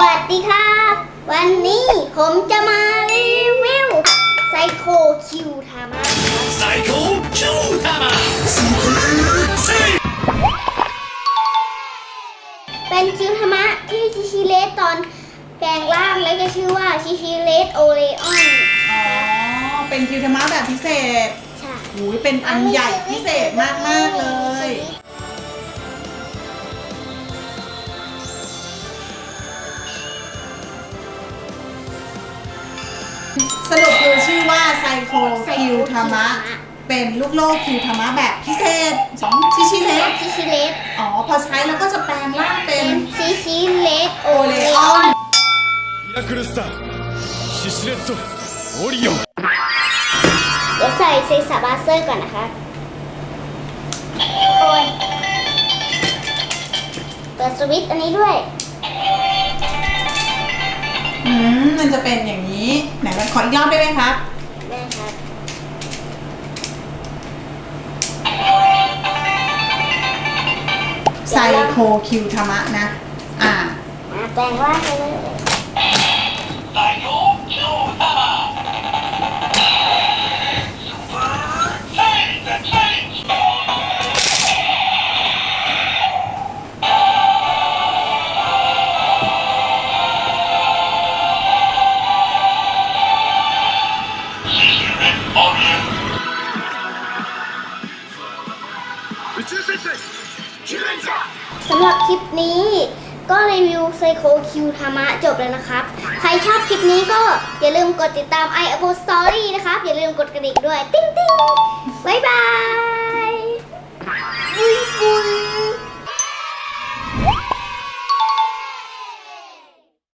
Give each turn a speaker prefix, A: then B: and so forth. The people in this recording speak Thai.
A: วัสดีครับ วันนี้ผมจะมารีวิวไซโคคิวทามะ
B: ไซโคคิวทามะ
A: เป็นคิวทามะที่ชิชิเลสตอนแปลงร่างแล้วจะชื่อว่าชิชิเลสโอเลออน
C: อ๋อ เป็นคิวทามะแบบพิเศษ
A: ใช่
C: หูเป็นอันใหญ่พิเศษ สรุปคือชื่อว่าไซโคคิวธรรมะ เป็นลูกโลกคิวธรรมะแบบพิเศษสองชิชิเลส
A: ชิชิเลส
C: อ๋อ พอใช้แล้วก็จะแปลงร่างเป็
A: เป็น นชิชิเลสโอ
C: โอ
A: เล
C: เล
A: อ
C: อ
A: อ
C: อน น
B: ミラクルスターシシレットオリオン
A: เดี๋ยวใส่เซซาบาเซอร์ก่อนนะคะโอ้ยเปิดสวิตช์อันนี้ด้วย
C: อืม มันจะเป็นอย่างนี้ ไหนลองขออีกรอบได้ไหมครับ
A: ได้ครับ
C: ไซโคคิวธรรมะนะ อ่า
A: มาแปลงร่างกันเสำหรับคลิปนี้ก็รีวิวไซโคคิวธรรมะจบแล้วนะครับ ใครชอบคลิปนี้ก็อย่าลืมกดติดตาม i a p p l e Story นะครับ อย่าลืมกดกระดิ่งด้วย ติ๊งติ๊งบ๊ายบายบุยบุย